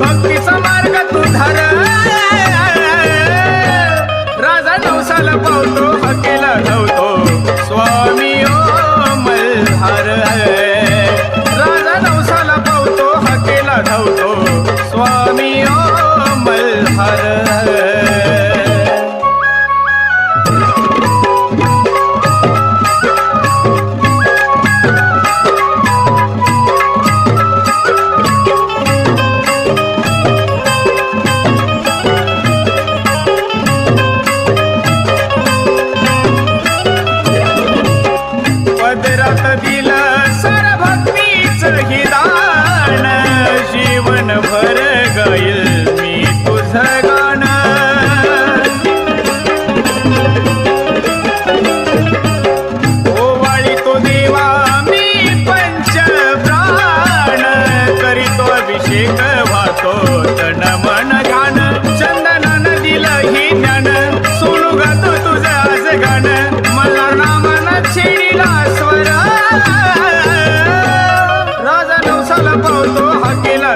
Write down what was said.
भक्तीचा मार्ग तू धर. राजा नवसाला पावतो हकेला ठेवतो स्वामी ओ मल्हार. राजा नवसाला पावतो हकेला ठेवतो स्वामी ओ मल्हार. हातात दिलं सर भक्तीच हिदान. जीवन भर मी तुझं गाणं. ओवाळी तो देवा मी पंच प्राण करीतो अभिषेक होतो हाकेला